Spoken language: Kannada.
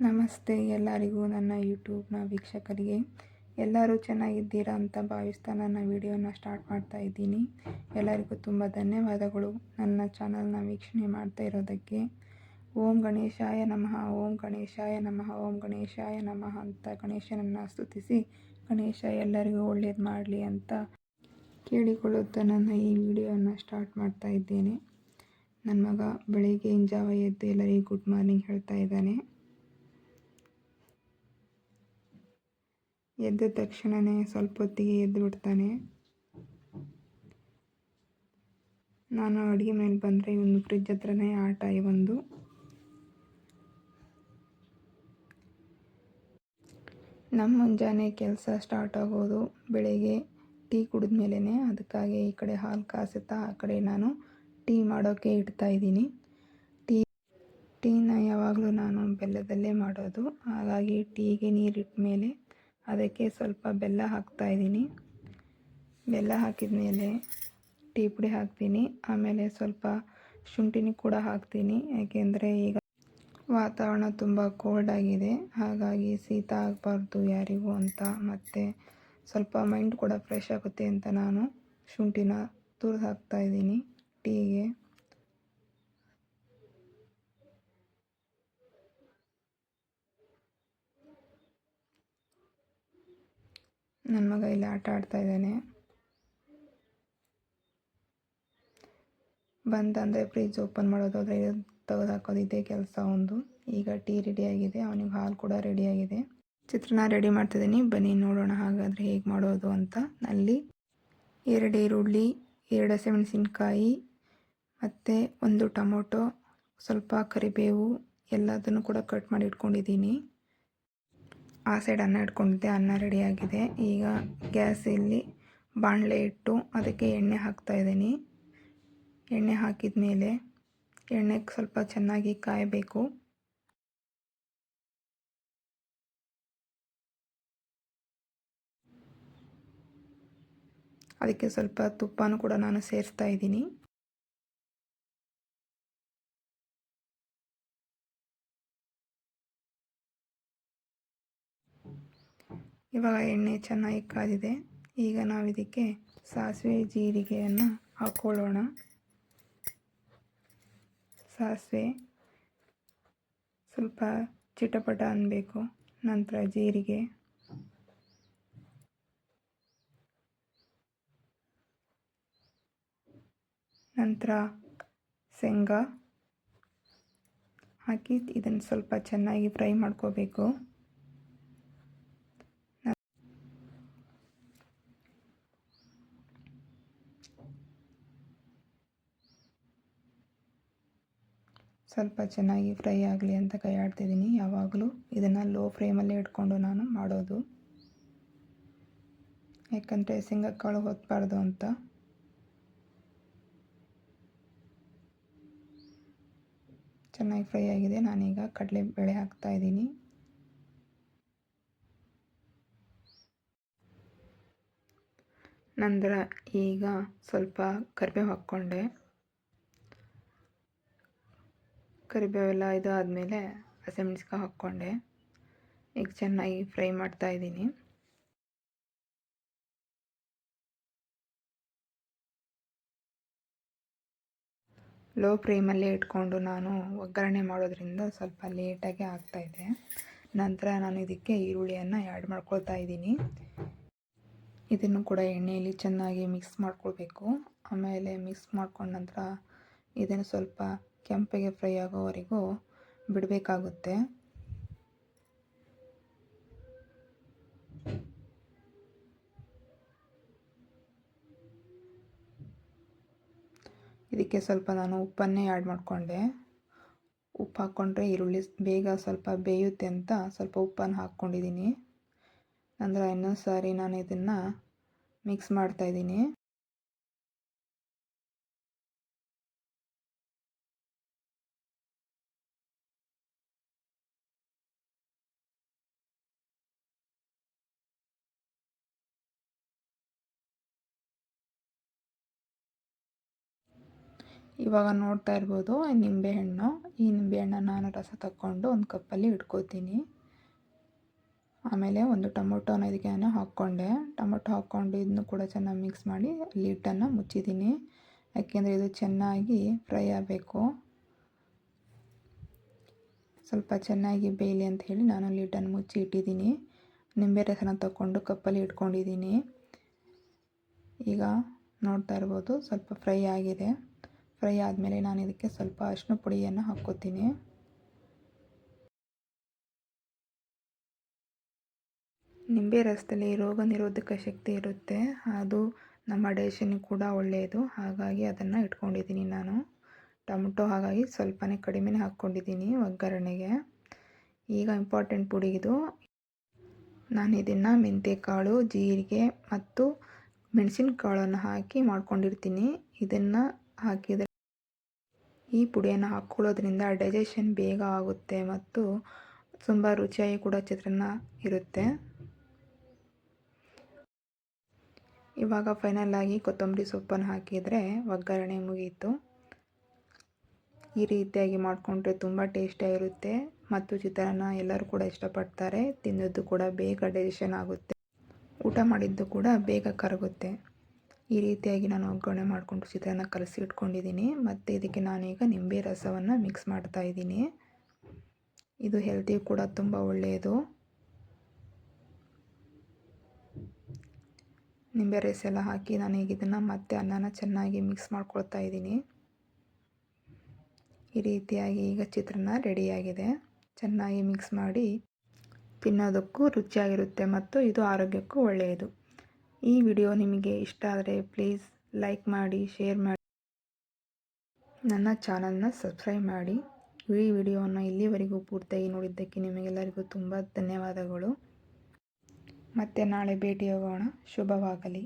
ನಮಸ್ತೆ ಎಲ್ಲರಿಗೂ ನನ್ನ ಯೂಟ್ಯೂಬ್ನ ವೀಕ್ಷಕರಿಗೆ. ಎಲ್ಲರೂ ಚೆನ್ನಾಗಿದ್ದೀರಾ ಅಂತ ಭಾವಿಸ್ತಾ ನನ್ನ ವಿಡಿಯೋನ ಸ್ಟಾರ್ಟ್ ಮಾಡ್ತಾ ಇದ್ದೀನಿ. ಎಲ್ಲರಿಗೂ ತುಂಬ ಧನ್ಯವಾದಗಳು. ನನ್ನ ಚಾನಲ್ನ ವೀಕ್ಷಣೆ ಮಾಡ್ತಾ ಇರೋದಕ್ಕೆ ಓಂ ಗಣೇಶಾಯ ನಮಃ, ಓಂ ಗಣೇಶಾಯ ನಮಃ, ಓಂ ಗಣೇಶಾಯ ನಮಃ ಅಂತ ಗಣೇಶನನ್ನು ಸ್ತುತಿಸಿ ಗಣೇಶ ಎಲ್ಲರಿಗೂ ಒಳ್ಳೇದು ಮಾಡಲಿ ಅಂತ ಕೇಳಿಕೊಳ್ಳುತ್ತಾ ನನ್ನ ಈ ವಿಡಿಯೋನ ಸ್ಟಾರ್ಟ್ ಮಾಡ್ತಾ ಇದ್ದೇನೆ. ನನ್ನ ಮಗ ಬೆಳಿಗ್ಗೆ ಜಾವ ಎದ್ದು ಎಲ್ಲರಿಗೂ ಗುಡ್ ಮಾರ್ನಿಂಗ್ ಹೇಳ್ತಾ ಇದ್ದಾನೆ. ಎದ್ದ ತಕ್ಷಣವೇ ಸ್ವಲ್ಪ ಹೊತ್ತಿಗೆ ಎದ್ದು ಬಿಡ್ತಾನೆ. ನಾನು ಅಡುಗೆ ಮೇಲೆ ಬಂದರೆ ಇವನು ಫ್ರಿಜ್ ಹತ್ರನೇ ಆಟ ಇವೊಂದು ನಮ್ಮ ಮುಂಜಾನೆ ಕೆಲಸ ಸ್ಟಾರ್ಟ್ ಆಗೋದು ಬೆಳಗ್ಗೆ ಟೀ ಕುಡಿದ ಮೇಲೇ ಅದಕ್ಕಾಗಿ ಈ ಕಡೆ ಹಾಲು ಕಾಸುತ್ತಾ ಆ ಕಡೆ ನಾನು ಟೀ ಮಾಡೋಕ್ಕೆ ಇಡ್ತಾ ಇದ್ದೀನಿ. ಟೀ, ಟೀನ ಯಾವಾಗಲೂ ನಾನು ಬೆಲ್ಲದಲ್ಲೇ ಮಾಡೋದು. ಹಾಗಾಗಿ ಟೀಗೆ ನೀರಿಟ್ಟ ಮೇಲೆ ಅದಕ್ಕೆ ಸ್ವಲ್ಪ ಬೆಲ್ಲ ಹಾಕ್ತಾಯಿದ್ದೀನಿ ಬೆಲ್ಲ ಹಾಕಿದ ಮೇಲೆ ಟೀ ಪುಡಿ ಹಾಕ್ತೀನಿ. ಆಮೇಲೆ ಸ್ವಲ್ಪ ಶುಂಠಿನೂ ಕೂಡ ಹಾಕ್ತೀನಿ. ಯಾಕೆಂದರೆ ಈಗ ವಾತಾವರಣ ತುಂಬ ಕೋಲ್ಡ್ ಆಗಿದೆ. ಹಾಗಾಗಿ ಶೀತ ಆಗಬಾರ್ದು ಯಾರಿಗೂ ಅಂತ. ಮತ್ತು ಸ್ವಲ್ಪ ಮೈಂಡ್ ಕೂಡ ಫ್ರೆಶ್ ಆಗುತ್ತೆ ಅಂತ ನಾನು ಶುಂಠಿನ ತುರಿದು ಹಾಕ್ತಾಯಿದ್ದೀನಿ ಟೀಗೆ. ನನ್ನ ಮಗ ಇಲ್ಲಿ ಆಟ ಆಡ್ತಾ ಇದ್ದಾನೆ. ಬಂತಂದರೆ ಫ್ರಿಜ್ ಓಪನ್ ಮಾಡೋದು ಆದರೆ ತೆಗೆದು ಹಾಕೋದು ಇದೇ ಕೆಲಸ ಒಂದು. ಈಗ ಟೀ ರೆಡಿಯಾಗಿದೆ ಅವನಿಗೆ ಹಾಲು ಕೂಡ ರೆಡಿಯಾಗಿದೆ ಚಿತ್ರಾನ್ನ ರೆಡಿ ಮಾಡ್ತಿದ್ದೀನಿ. ಬನ್ನಿ ನೋಡೋಣ ಹಾಗಾದರೆ ಹೇಗೆ ಮಾಡೋದು ಅಂತ. ಅಲ್ಲಿ ಎರಡು ಈರುಳ್ಳಿ, ಎರಡು ಹಸಿಮೆಣಸಿನ್ಕಾಯಿ, ಮತ್ತು ಒಂದು ಟೊಮೊಟೊ, ಸ್ವಲ್ಪ ಕರಿಬೇವು, ಎಲ್ಲದನ್ನು ಕೂಡ ಕಟ್ ಮಾಡಿ ಇಟ್ಕೊಂಡಿದ್ದೀನಿ. ಆ ಸೈಡ್ ಅನ್ನ ಇಟ್ಕೊಂಡಿದ್ದೆ, ಅನ್ನ ರೆಡಿಯಾಗಿದೆ ಈಗ ಗ್ಯಾಸಲ್ಲಿ ಬಾಣಲೆ ಇಟ್ಟು ಅದಕ್ಕೆ ಎಣ್ಣೆ ಹಾಕ್ತಾ ಇದ್ದೀನಿ. ಎಣ್ಣೆ ಹಾಕಿದ ಮೇಲೆ ಎಣ್ಣೆ ಸ್ವಲ್ಪ ಚೆನ್ನಾಗಿ ಕಾಯಬೇಕು. ಅದಕ್ಕೆ ಸ್ವಲ್ಪ ತುಪ್ಪನೂ ಕೂಡ ನಾನು ಸೇರಿಸ್ತಾ ಇದ್ದೀನಿ. ಇವಾಗ ಎಣ್ಣೆ ಚೆನ್ನಾಗಿ ಕಾದಿದೆ. ಈಗ ನಾವು ಇದಕ್ಕೆ ಸಾಸಿವೆ ಜೀರಿಗೆಯನ್ನು ಹಾಕ್ಕೊಳ್ಳೋಣ ಸಾಸಿವೆ ಸ್ವಲ್ಪ ಚಿಟಪಟ ಅನ್ನಬೇಕು ನಂತರ ಜೀರಿಗೆ. ನಂತರ ಶೇಂಗಾ. ಹಾಕಿ ಇದನ್ನು ಸ್ವಲ್ಪ ಚೆನ್ನಾಗಿ ಫ್ರೈ ಮಾಡ್ಕೋಬೇಕು. ಸ್ವಲ್ಪ ಚೆನ್ನಾಗಿ ಫ್ರೈ ಆಗಲಿ ಅಂತ ಕೈ ಆಡ್ತಿದ್ದೀನಿ ಯಾವಾಗಲೂ ಇದನ್ನು ಲೋ ಫ್ಲೇಮಲ್ಲೇ ಇಟ್ಕೊಂಡು ನಾನು ಮಾಡೋದು. ಯಾಕಂದರೆ ಕಾಳು ಹೊತ್ತಬಾರ್ದು ಅಂತ. ಚೆನ್ನಾಗಿ ಫ್ರೈ ಆಗಿದೆ. ನಾನೀಗ ಕಡಲೆ ಬೇಳೆ ಇದ್ದೀನಿ. ನಂತರ ಈಗ ಸ್ವಲ್ಪ ಕರಿಬೇವು ಹಾಕ್ಕೊಂಡೆ. ಕರಿಬೇವೆಲ್ಲ ಇದು ಆದಮೇಲೆ ಹಸಿಮೆಣ್ಸಿಕಾಯಿ ಹಾಕ್ಕೊಂಡೆ. ಈಗ ಚೆನ್ನಾಗಿ ಫ್ರೈ ಮಾಡ್ತಾ ಇದ್ದೀನಿ. ಲೋ ಫ್ಲೇಮಲ್ಲೇ ಇಟ್ಕೊಂಡು ನಾನು ಒಗ್ಗರಣೆ ಮಾಡೋದ್ರಿಂದ ಸ್ವಲ್ಪ ಲೇಟಾಗಿ ಆಗ್ತಾಯಿದೆ ನಂತರ ನಾನು ಇದಕ್ಕೆ ಈರುಳ್ಳಿಯನ್ನು ಆ್ಯಡ್ ಮಾಡ್ಕೊಳ್ತಾ ಇದ್ದೀನಿ. ಇದನ್ನು ಕೂಡ ಎಣ್ಣೆಯಲ್ಲಿ ಚೆನ್ನಾಗಿ ಮಿಕ್ಸ್ ಮಾಡ್ಕೊಳ್ಬೇಕು. ಆಮೇಲೆ ಮಿಕ್ಸ್ ಮಾಡ್ಕೊಂಡ ನಂತರ ಇದನ್ನು ಸ್ವಲ್ಪ ಕೆಂಪಗೆ ಫ್ರೈ ಆಗೋವರೆಗೂ ಬಿಡಬೇಕಾಗುತ್ತೆ. ಇದಕ್ಕೆ ಸ್ವಲ್ಪ ನಾನು ಉಪ್ಪನ್ನೇ ಆ್ಯಡ್ ಮಾಡಿಕೊಂಡೆ. ಉಪ್ಪು ಹಾಕ್ಕೊಂಡ್ರೆ ಈರುಳ್ಳಿ ಬೇಗ ಸ್ವಲ್ಪ ಬೇಯುತ್ತೆ ಅಂತ ಸ್ವಲ್ಪ ಉಪ್ಪನ್ನು ಹಾಕ್ಕೊಂಡಿದ್ದೀನಿ. ಅಂದರೆ ಇನ್ನೊಂದು ಸಾರಿ ನಾನು ಇದನ್ನು ಮಿಕ್ಸ್ ಮಾಡ್ತಾಯಿದ್ದೀನಿ ಇವಾಗ ನೋಡ್ತಾ ಇರ್ಬೋದು ನಿಂಬೆಹಣ್ಣು ಈ ನಿಂಬೆಹಣ್ಣನ್ನು ನಾನು ರಸ ತಕ್ಕೊಂಡು ಒಂದು ಕಪ್ಪಲ್ಲಿ ಇಟ್ಕೋತೀನಿ. ಆಮೇಲೆ ಒಂದು ಟೊಮೊಟೊನ ಇದಕ್ಕೆ ನಾನು ಹಾಕ್ಕೊಂಡೆ. ಟೊಮೊಟೊ ಹಾಕ್ಕೊಂಡು ಇದನ್ನು ಕೂಡ ಚೆನ್ನಾಗಿ ಮಿಕ್ಸ್ ಮಾಡಿ ಲೀಟನ್ನು ಮುಚ್ಚಿದ್ದೀನಿ. ಯಾಕೆಂದರೆ ಇದು ಚೆನ್ನಾಗಿ ಫ್ರೈ ಆಗಬೇಕು. ಸ್ವಲ್ಪ ಚೆನ್ನಾಗಿ ಬೇಯಲಿ ಅಂತ ಹೇಳಿ ನಾನು ಲಿಡ್ಡನ್ನು ಮುಚ್ಚಿ ಇಟ್ಟಿದ್ದೀನಿ. ನಿಂಬೆ ರಸನ ತಗೊಂಡು ಕಪ್ಪಲ್ಲಿ ಇಟ್ಕೊಂಡಿದ್ದೀನಿ. ಈಗ ನೋಡ್ತಾ ಇರ್ಬೋದು, ಸ್ವಲ್ಪ ಫ್ರೈ ಆಗಿದೆ. ಫ್ರೈ ಆದಮೇಲೆ ನಾನು ಇದಕ್ಕೆ ಸ್ವಲ್ಪ ಅರಿಶಿನ ಪುಡಿಯನ್ನು ಹಾಕ್ಕೋತೀನಿ. ನಿಂಬೆ ರಸದಲ್ಲಿ ರೋಗ ನಿರೋಧಕ ಶಕ್ತಿ ಇರುತ್ತೆ. ಅದು ನಮ್ಮ ಡೈಜೆಷನ್ಗೆ ಕೂಡ ಒಳ್ಳೆಯದು ಹಾಗಾಗಿ ಅದನ್ನು ಇಟ್ಕೊಂಡಿದ್ದೀನಿ ನಾನು. ಟೊಮೊಟೊ ಹಾಗಾಗಿ ಸ್ವಲ್ಪನೇ ಕಡಿಮೆನೇ ಹಾಕ್ಕೊಂಡಿದ್ದೀನಿ ಒಗ್ಗರಣೆಗೆ. ಈಗ ಇಂಪಾರ್ಟೆಂಟ್ ಪುಡಿ ಇದು. ನಾನು ಇದನ್ನು ಮೆಂತ್ಯಕಾಳು ಜೀರಿಗೆ ಮತ್ತು ಮೆಣಸಿನಕಾಳನ್ನು ಹಾಕಿ ಮಾಡ್ಕೊಂಡಿರ್ತೀನಿ. ಇದನ್ನು ಹಾಕಿದರೆ ಈ ಪುಡಿಯನ್ನು ಹಾಕ್ಕೊಳ್ಳೋದ್ರಿಂದ ಡೈಜೆಷನ್ ಬೇಗ ಆಗುತ್ತೆ ಮತ್ತು ತುಂಬ ರುಚಿಯಾಗಿ ಕೂಡ ಚಿತ್ರಾನ್ನ ಇರುತ್ತೆ. ಇವಾಗ ಫೈನಲ್ ಆಗಿ ಕೊತ್ತಂಬರಿ ಸೊಪ್ಪನ್ನು ಹಾಕಿದರೆ ಒಗ್ಗರಣೆ ಮುಗೀತು. ಈ ರೀತಿಯಾಗಿ ಮಾಡಿಕೊಂಡ್ರೆ ತುಂಬ ಟೇಸ್ಟಿಯಾಗಿರುತ್ತೆ ಮತ್ತು ಚಿತ್ರಾನ್ನ ಎಲ್ಲರೂ ಕೂಡ ಇಷ್ಟಪಡ್ತಾರೆ ತಿನ್ನೋದು ಕೂಡ ಬೇಗ ಡೈಜೆಷನ್ ಆಗುತ್ತೆ. ಊಟ ಮಾಡಿದ್ದು ಕೂಡ ಬೇಗ ಕರಗುತ್ತೆ. ಈ ರೀತಿಯಾಗಿ ನಾನು ಒಗ್ಗರಣೆ ಮಾಡಿಕೊಂಡು ಚಿತ್ರಾನ್ನ ಕಲಸಿ ಇಟ್ಕೊಂಡಿದ್ದೀನಿ. ಮತ್ತು ಇದಕ್ಕೆ ನಾನೀಗ ನಿಂಬೆ ರಸವನ್ನು ಮಿಕ್ಸ್ ಮಾಡ್ತಾ ಇದ್ದೀನಿ. ಇದು ಹೆಲ್ತಿ ಕೂಡ ತುಂಬ ಒಳ್ಳೆಯದು. ನಿಂಬೆ ರಸ ಎಲ್ಲ ಹಾಕಿ ನಾನೀಗ ಇದನ್ನು ಮತ್ತೆ ಅನ್ನನ ಚೆನ್ನಾಗಿ ಮಿಕ್ಸ್ ಮಾಡ್ಕೊಳ್ತಾ ಇದ್ದೀನಿ. ಈ ರೀತಿಯಾಗಿ ಈಗ ಚಿತ್ರಾನ್ನ ರೆಡಿಯಾಗಿದೆ ಚೆನ್ನಾಗಿ ಮಿಕ್ಸ್ ಮಾಡಿ ತಿನ್ನೋದಕ್ಕೂ ರುಚಿಯಾಗಿರುತ್ತೆ ಮತ್ತು ಇದು ಆರೋಗ್ಯಕ್ಕೂ ಒಳ್ಳೆಯದು. ಈ ವಿಡಿಯೋ ನಿಮಗೆ ಇಷ್ಟ ಆದರೆ ಪ್ಲೀಸ್ ಲೈಕ್ ಮಾಡಿ, ಶೇರ್ ಮಾಡಿ. ನನ್ನ ಚಾನಲ್ನ ಸಬ್ಸ್ಕ್ರೈಬ್ ಮಾಡಿ. ಈ ವಿಡಿಯೋವನ್ನು ಇಲ್ಲಿವರೆಗೂ ಪೂರ್ತಿಯಾಗಿ ನೋಡಿದ್ದಕ್ಕೆ ನಿಮಗೆಲ್ಲರಿಗೂ ತುಂಬ ಧನ್ಯವಾದಗಳು. ಮತ್ತೆ ನಾಳೆ ಭೇಟಿಯಾಗೋಣ. ಶುಭವಾಗಲಿ.